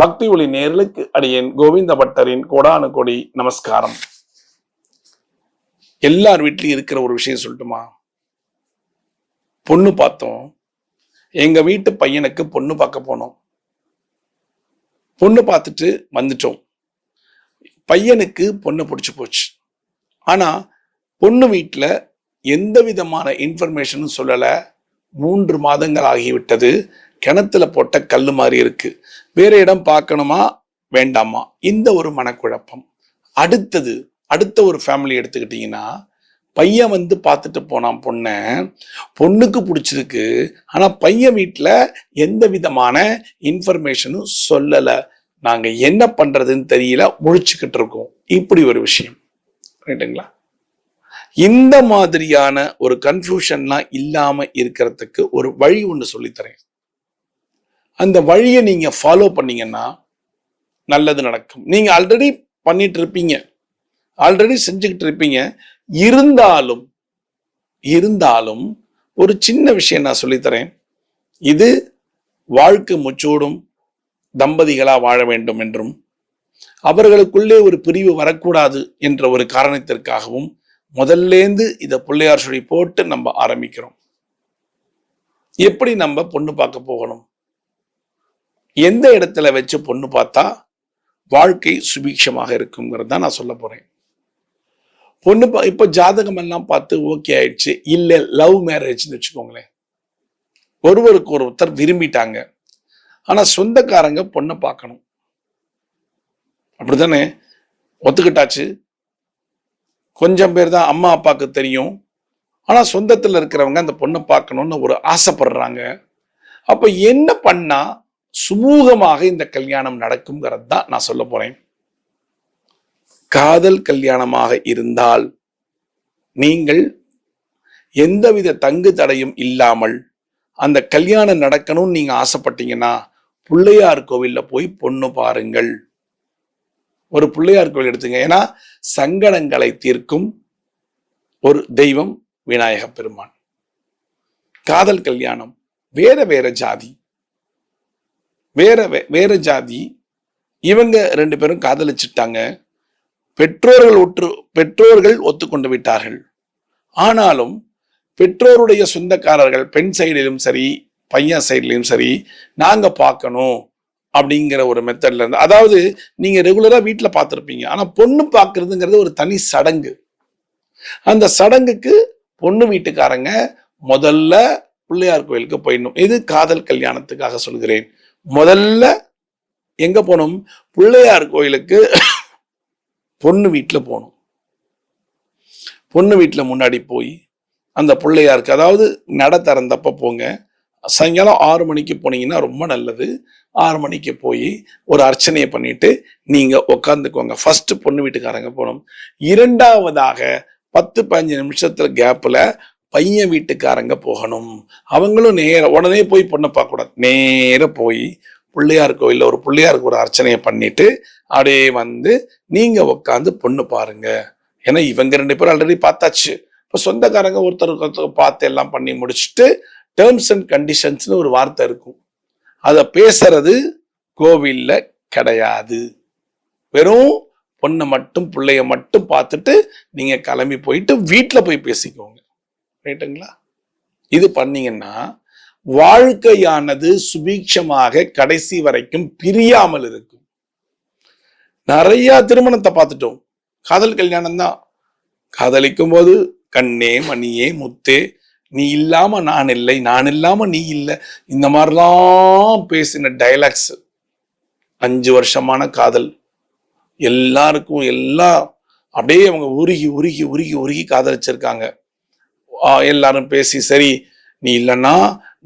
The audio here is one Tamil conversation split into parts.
பக்தி ஒளி நேர்களுக்கு அடியேன் கோவிந்த பட்டரின் கோடானு கோடி நமஸ்காரம். எல்லார் வீட்லயும் இருக்கிற ஒரு விஷயம் சொல்லட்டுமா? பொண்ணு பார்த்தோம். எங்க வீட்டு பையனுக்கு பொண்ணு பார்க்க போனோம். பொண்ணு பார்த்துட்டு வந்துட்டோம். பையனுக்கு பொண்ணு பிடிச்சி போச்சு. ஆனா பொண்ணு வீட்டில் எந்த விதமான இன்ஃபர்மேஷனும் சொல்லலை. மூன்று மாதங்கள் ஆகிவிட்டது. கிணத்துல போட்ட கல்லு மாதிரி இருக்கு. வேற இடம் பார்க்கணுமா? வேண்டாமா? இந்த ஒரு மனக்குழப்பம். அடுத்தது அடுத்த ஒரு ஃபேமிலி எடுத்துக்கிட்டீங்கன்னா பையன் வந்து பார்த்துட்டு போனான் பொண்ணை. பொண்ணுக்கு பிடிச்சிருக்கு. ஆனா பையன் வீட்டில் எந்த விதமான இன்ஃபர்மேஷனும் சொல்லலை. நாங்க என்ன பண்றதுன்னு தெரியல. முழிச்சுக்கிட்டு இருக்கோம். இப்படி ஒரு விஷயம். ரைட்டுங்களா? இந்த மாதிரியான ஒரு கன்ஃபியூஷன்லாம் இல்லாம இருக்கிறதுக்கு ஒரு வழி ஒன்று சொல்லித்தரேன். அந்த வழியை நீங்கள் ஃபாலோ பண்ணீங்கன்னா நல்லது நடக்கும். நீங்கள் ஆல்ரெடி பண்ணிட்டு இருப்பீங்க. ஆல்ரெடி செஞ்சுக்கிட்டு இருப்பீங்க. இருந்தாலும் இருந்தாலும் ஒரு சின்ன விஷயம் நான் சொல்லித்தரேன் இது வாழ்க்கை முச்சூடும் தம்பதிகளாக வாழ வேண்டும் என்றும் அவர்களுக்குள்ளே ஒரு பிரிவு வரக்கூடாது என்ற ஒரு காரணத்திற்காகவும் முதல்லேந்து இதை பிள்ளையார் சொல்லி போட்டு நம்ம ஆரம்பிக்கிறோம். எப்படி நம்ம பொண்ணு பார்க்க போகணும்? எந்த இடத்துல வச்சு பொண்ணு பார்த்தா வாழ்க்கை சுபீட்சமாக இருக்குங்கிறது தான் நான் சொல்ல போறேன். பொண்ணு பா இப்போ ஜாதகம் எல்லாம் பார்த்து ஓகே ஆயிடுச்சு இல்லை லவ் மேரேஜ்னு வச்சுக்கோங்களேன். ஒருவருக்கு ஒருத்தர் விரும்பிட்டாங்க. ஆனால் சொந்தக்காரங்க பொண்ணை பார்க்கணும். அப்படிதானே ஒத்துக்கிட்டாச்சு. கொஞ்சம் பேர் தான் அம்மா அப்பாவுக்கு தெரியும். ஆனால் சொந்தத்தில் இருக்கிறவங்க அந்த பொண்ணை பார்க்கணும்னு ஒரு ஆசைப்படுறாங்க. அப்போ என்ன பண்ணால் சுமூகமாக இந்த கல்யாணம் நடக்குங்கிறது தான் நான் சொல்ல போறேன். காதல் கல்யாணமாக இருந்தால் நீங்கள் எந்தவித தங்கு தடையும் இல்லாமல் அந்த கல்யாணம் நடக்கணும்னு நீங்க ஆசைப்பட்டீங்கன்னா பிள்ளையார் கோவில்ல போய் பொண்ணு பாருங்கள். ஒரு பிள்ளையார் கோவில் எடுத்துங்க. ஏன்னா சங்கடங்களை தீர்க்கும் ஒரு தெய்வம் விநாயக பெருமான். காதல் கல்யாணம் வேற வேற ஜாதி. வேற வே- வேற ஜாதி இவங்க ரெண்டு பேரும் காதலிச்சிட்டாங்க. பெற்றோர்கள் ஒற்று பெற்றோர்கள் ஒத்துக்கொண்டு விட்டார்கள். ஆனாலும் பெற்றோருடைய சொந்தக்காரர்கள் பெண் சைடிலும் சரி பையன் சைட்லையும் சரி நாங்கள் பார்க்கணும் அப்படிங்கிற ஒரு மெத்தட்ல இருந்து அதாவது நீங்கள் ரெகுலராக வீட்டில் பார்த்துருப்பீங்க. ஆனால் பொண்ணு பார்க்குறதுங்கிறது ஒரு தனி சடங்கு. அந்த சடங்குக்கு பொண்ணு வீட்டுக்காரங்க முதல்ல பிள்ளையார் கோயிலுக்கு போயிடணும். இது காதல் கல்யாணத்துக்காக சொல்கிறேன். முதல்ல எங்க போனோம்? பிள்ளையார் கோயிலுக்கு பொண்ணு வீட்டில் போனோம். பொண்ணு வீட்டில் முன்னாடி போய் அந்த பிள்ளையாருக்கு அதாவது நட திறந்தப்ப போங்க. சாயங்காலம் ஆறு மணிக்கு போனீங்கன்னா ரொம்ப நல்லது. ஆறு மணிக்கு போய் ஒரு அர்ச்சனையை பண்ணிட்டு நீங்க உட்காந்துக்கோங்க ஃபர்ஸ்ட் பொண்ணு வீட்டுக்காரங்க போகணும் இரண்டாவதாக பத்து பதினஞ்சு நிமிஷத்துல கேப்ல பையன் வீட்டுக்காரங்க போகணும். அவங்களும் நேர உடனே போய் பொண்ணை பார்க்கக்கூடாது. நேராக நேர போய் பிள்ளையார் கோயிலில் ஒரு பிள்ளையாருக்கு ஒரு அர்ச்சனையை பண்ணிட்டு அப்படியே வந்து நீங்க உட்காந்து பொண்ணு பாருங்க. ஏன்னா இவங்க ரெண்டு பேரும் ஆல்ரெடி பார்த்தாச்சு. இப்போ சொந்தக்காரங்க ஒருத்தருக்கு ஒருத்தர் பார்த்து எல்லாம் பண்ணி முடிச்சுட்டு டேர்ம்ஸ் அண்ட் கண்டிஷன்ஸ்னு ஒரு வார்த்தை இருக்கும். அதை பேசுறது கோவிலில் கிடையாது. வெறும் பொண்ணை மட்டும் பிள்ளைய மட்டும் பார்த்துட்டு நீங்கள் கிளம்பி போயிட்டு வீட்டில் போய் பேசிக்கோங்க. ரைட்டுங்களா இது பண்ணீங்கன்னா வாழ்க்கையானது சுபீட்சமாக கடைசி வரைக்கும் பிரியாமல் இருக்கும். நிறைய திருமணத்தை பார்த்துட்டோம். காதல் கல்யாணம் தான். காதலிக்கும் போது கண்ணே மணியே முத்தே நீ இல்லாம நான் இல்லை நான் இல்லாம நீ இல்லை. இந்த மாதிரிலாம் பேசின டைலாக்ஸ் அஞ்சு வருஷமான காதல். எல்லாருக்கும் எல்லாம் அப்படியே அவங்க உருகி உருகி உருகி உருகி காதலிச்சிருக்காங்க. எல்லாரும் பேசி சரி நீ இல்லைன்னா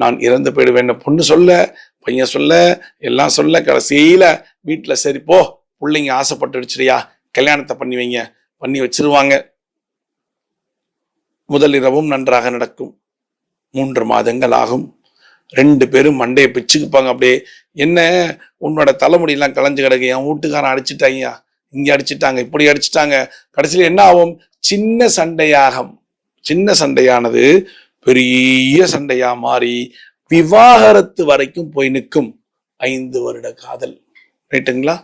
நான் இறந்து போயிடுவேன் பொண்ணு சொல்ல பையன் சொல்ல எல்லாம் சொல்ல கடைசியில வீட்டில் சரி போ பிள்ளைங்க ஆசைப்பட்டுடுச்சுடியா கல்யாணத்தை பண்ணி வைங்க பண்ணி வச்சிருவாங்க. முதல் இரவும் நன்றாக நடக்கும். மூன்று மாதங்கள் ஆகும். ரெண்டு பேரும் மண்டையை பிச்சுக்குப்பாங்க அப்படியே என்ன உன்னோட தலைமுடியெல்லாம் களைஞ்சு கிடக்கு என் வீட்டுக்காரன் அடிச்சிட்டாங்கயா இங்கே அடிச்சிட்டாங்க இப்படி அடிச்சிட்டாங்க கடைசியில் என்ன ஆகும்? சின்ன சண்டையாகும். சின்ன சண்டையானது பெரிய சண்டையா மாறி விவாகரத்து வரைக்கும் போய் நிற்கும் ஐந்து வருட காதல். ரைட்டுங்களா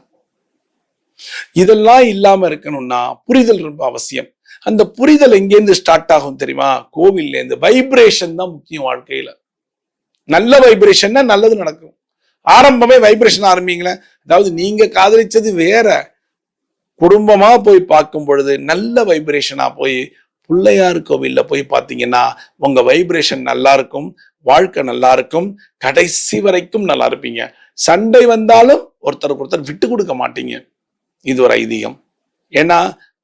இதெல்லாம் இல்லாம இருக்கணும்னா புரிதல் ரொம்ப அவசியம். அந்த புரிதல் எங்கேருந்து ஸ்டார்ட் ஆகும் தெரியுமா? கோவில்ல இருந்து வைப்ரேஷன் தான் முக்கியம் வாழ்க்கையில. நல்ல வைப்ரேஷன்னா நல்லது நடக்கும். ஆரம்பமே வைப்ரேஷன் ஆரம்பிங்களேன் அதாவது நீங்க காதலிச்சது வேற. குடும்பமா போய் பார்க்கும் பொழுது நல்ல வைப்ரேஷனா போய் பிள்ளையார் கோவில்ல போய் பார்த்தீங்கன்னா உங்கள் வைப்ரேஷன் நல்லா இருக்கும் வாழ்க்கை நல்லா இருக்கும் கடைசி வரைக்கும் நல்லா இருப்பீங்க. சண்டை வந்தாலும் ஒருத்தருக்கு ஒருத்தர் விட்டு கொடுக்க மாட்டீங்க. இது ஒரு ஐதீகம். ஏன்னா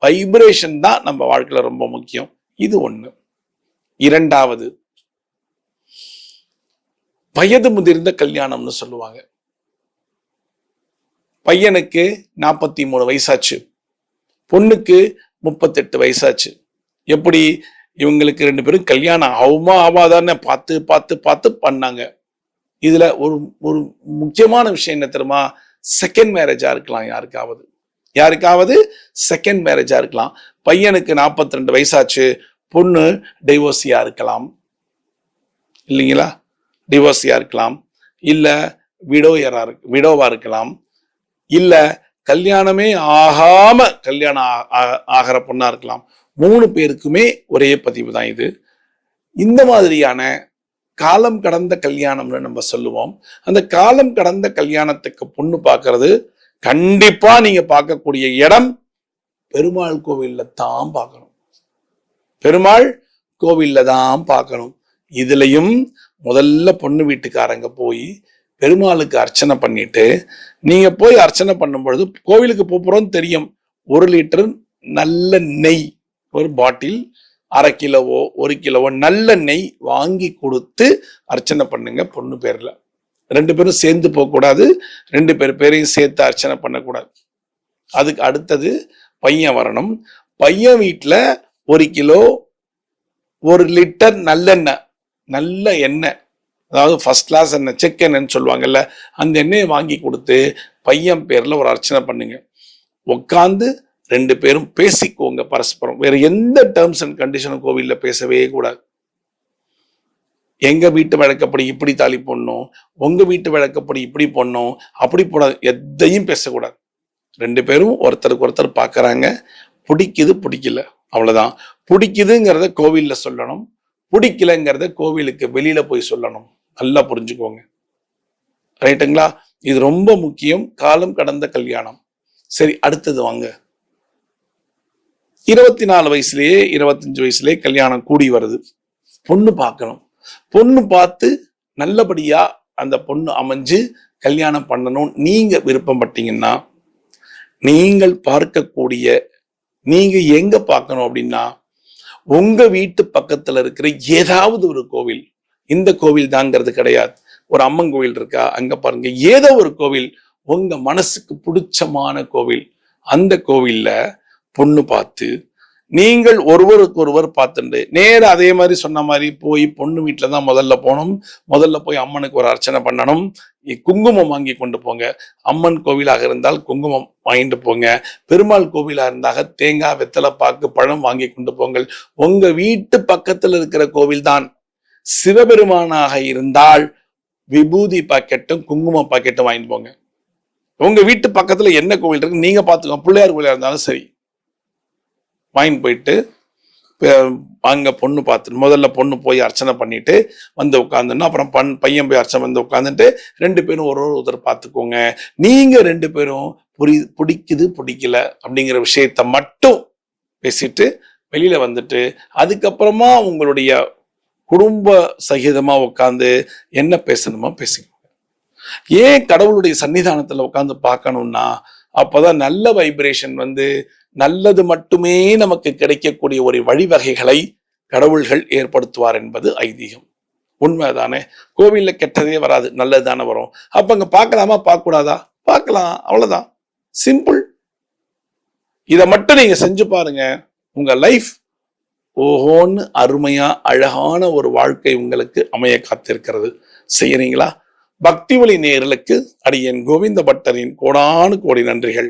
வைப்ரேஷன் தான் நம்ம வாழ்க்கையில் ரொம்ப முக்கியம். இது ஒன்று இரண்டாவது வயது முதிர்ந்த கல்யாணம்னு சொல்லுவாங்க. பையனுக்கு நாற்பத்தி மூணு வயசாச்சு. பொண்ணுக்கு முப்பத்தெட்டு வயசாச்சு. எப்படி இவங்களுக்கு ரெண்டு பேரும் கல்யாணம் ஆகுமா ஆவாதான்னு பார்த்து பார்த்து பார்த்து பண்ணாங்க. இதுல ஒரு ஒரு முக்கியமான விஷயம் என்ன தெரியுமா? செகண்ட் மேரேஜா இருக்கலாம் யாருக்காவது. யாருக்காவது செகண்ட் மேரேஜா இருக்கலாம். பையனுக்கு 42 ரெண்டு வயசாச்சு பொண்ணு டைவோர்ஸியா இருக்கலாம். இல்லைங்களா? டிவோர்ஸியா இருக்கலாம். இல்ல விடோயரா இருக்கு விடோவா இருக்கலாம். இல்ல கல்யாணமே ஆகாம கல்யாணம் ஆ- ஆ- ஆகிற பொண்ணா இருக்கலாம். மூணு பேருக்குமே ஒரே பதிவு தான் இது. இந்த மாதிரியான காலம் கடந்த கல்யாணம்னு நம்ம சொல்லுவோம். அந்த காலம் கடந்த கல்யாணத்துக்கு பொண்ணு பார்க்கறது கண்டிப்பா நீங்க பார்க்கக்கூடிய இடம் பெருமாள் கோவில்ல தான் பார்க்கணும் பெருமாள் கோவில்ல தான் பார்க்கணும் இதுலயும் முதல்ல பொண்ணு வீட்டுக்காரங்க போய் பெருமாளுக்கு அர்ச்சனை பண்ணிட்டு நீங்க போய் அர்ச்சனை பண்ணும் பொழுது கோவிலுக்கு போறோம்னு தெரியும். ஒரு லிட்டர் நல்ல நெய் ஒரு பாட்டில் அரை கிலோவோ ஒரு கிலோவோ நல்ல நெய் வாங்கி கொடுத்து அர்ச்சனை பண்ணுங்க பொண்ணு பேர்ல. ரெண்டு பேரும் சேர்ந்து போகக்கூடாது. ரெண்டு பேர் பேரையும் சேர்த்து அர்ச்சனை பண்ணக்கூடாது. அதுக்கு அடுத்தது பையன் வரணும். பையன் வீட்டில் ஒரு கிலோ ஒரு லிட்டர் நல்லெண்ணெய் நல்ல எண்ணெய். அதாவது ஃபர்ஸ்ட் கிளாஸ் எண்ணெய் செக் எண்ணெய்ன்னு சொல்லுவாங்கல்ல அந்த எண்ணெயை வாங்கி கொடுத்து பையன் பேரில் ஒரு அர்ச்சனை பண்ணுங்க. உட்காந்து ரெண்டு பேரும் பேசிக்கோங்க பரஸ்பரம். வேற எந்த டேர்ம்ஸ் அண்ட் கண்டிஷனும் கோவிலில் பேசவே கூடாது. எங்க வீட்டு வழக்கப்படி இப்படி தாலி போடணும் உங்க வீட்டு வழக்கப்படி இப்படி போடணும் அப்படி போடாது. எதையும் பேசக்கூடாது. ரெண்டு பேரும் ஒருத்தருக்கு ஒருத்தர் பார்க்குறாங்க பிடிக்குது பிடிக்கல. அவ்வளோதான் பிடிக்குதுங்கிறத கோவிலில் சொல்லணும். பிடிக்கலங்கிறத கோவிலுக்கு வெளியில போய் சொல்லணும். நல்லா புரிஞ்சுக்கோங்க. ரைட்டுங்களா இது ரொம்ப முக்கியம். காலம் கடந்த கல்யாணம். சரி அடுத்தது வாங்க. இருபத்தி நாலு வயசுலயே இருபத்தஞ்சு வயசுலயே கல்யாணம் கூடி வருது. பொண்ணு பார்க்கணும். பொண்ணு பார்த்து நல்லபடியா அந்த பொண்ணு அமைஞ்சு கல்யாணம் பண்ணணும் நீங்க விருப்பப்பட்டீங்கன்னா நீங்கள் பார்க்கக்கூடிய நீங்க எங்க பார்க்கணும் அப்படின்னா உங்க வீட்டு பக்கத்துல இருக்கிற ஏதாவது ஒரு கோவில் இந்த கோவில் தாங்கிறது கிடையாது. ஒரு அம்மன் கோவில் இருக்கா அங்க பாருங்க. ஏதோ ஒரு கோவில் உங்க மனசுக்கு பிடிச்சமான கோவில். அந்த கோவில்ல பொண்ணு பார்த்து நீங்கள் ஒருவருக்கு ஒருவர் பார்த்துண்டு. நேர அதே மாதிரி சொன்ன மாதிரி போய் பொண்ணு வீட்டில் தான் முதல்ல போகணும். முதல்ல போய் அம்மனுக்கு ஒரு அர்ச்சனை பண்ணணும். குங்குமம் வாங்கி கொண்டு போங்க. அம்மன் கோவிலாக இருந்தால் குங்குமம் வாங்கிட்டு போங்க. பெருமாள் கோவிலாக இருந்தாக தேங்காய் வெத்தலை பாக்கு பழம் வாங்கி கொண்டு போங்கள். உங்க வீட்டு பக்கத்தில் இருக்கிற கோவில் தான். சிவபெருமானாக இருந்தால் விபூதி பாக்கெட்டும் குங்குமம் பாக்கெட்டும் வாங்கிட்டு போங்க. உங்க வீட்டு பக்கத்துல என்ன கோவில் இருக்கு நீங்க பாத்துக்கோங்க பிள்ளையார் கோவிலா இருந்தாலும் சரி. வாங்கிட்டு போயிட்டு அங்கே பொண்ணு பார்த்து முதல்ல பொண்ணு போய் அர்ச்சனை பண்ணிட்டு வந்து உட்காந்துன்னா அப்புறம் பண் பையன் போய் அர்ச்சனை வந்து உட்காந்துட்டு ரெண்டு பேரும் ஒரு ஒரு ஒருத்தர் பார்த்துக்கோங்க. நீங்கள் ரெண்டு பேரும் புரி பிடிக்குது பிடிக்கல அப்படிங்கிற விஷயத்த மட்டும் பேசிட்டு வெளியில் வந்துட்டு அதுக்கப்புறமா உங்களுடைய குடும்ப சகிதமாக உட்காந்து என்ன பேசணுமோ பேசிக்கோங்க. ஏன் கடவுளுடைய சன்னிதானத்தில் உட்காந்து பார்க்கணும்னா அப்போதான் நல்ல வைப்ரேஷன் வந்து நல்லது மட்டுமே நமக்கு கிடைக்கக்கூடிய ஒரு வழிவகைகளை கடவுள்கள் ஏற்படுத்துவார் என்பது ஐதீகம். உண்மைதானே? கோவிலில் கெட்டதே வராது நல்லது தானே வரும். அப்போ அங்கே பார்க்கலாமா? பார்க்கக்கூடாதா? பார்க்கலாம் அவ்வளோதான் சிம்பிள் இதை மட்டும் நீங்கள் செஞ்சு பாருங்க. உங்கள் லைஃப் ஓஹோன்னு அருமையாக அழகான ஒரு வாழ்க்கை உங்களுக்கு அமைய காத்திருக்கிறது. செய்கிறீங்களா பக்தி ஒளி நேயர்களுக்கு அடியேன் கோவிந்த பட்டரின் கோடானு கோடி நன்றிகள்.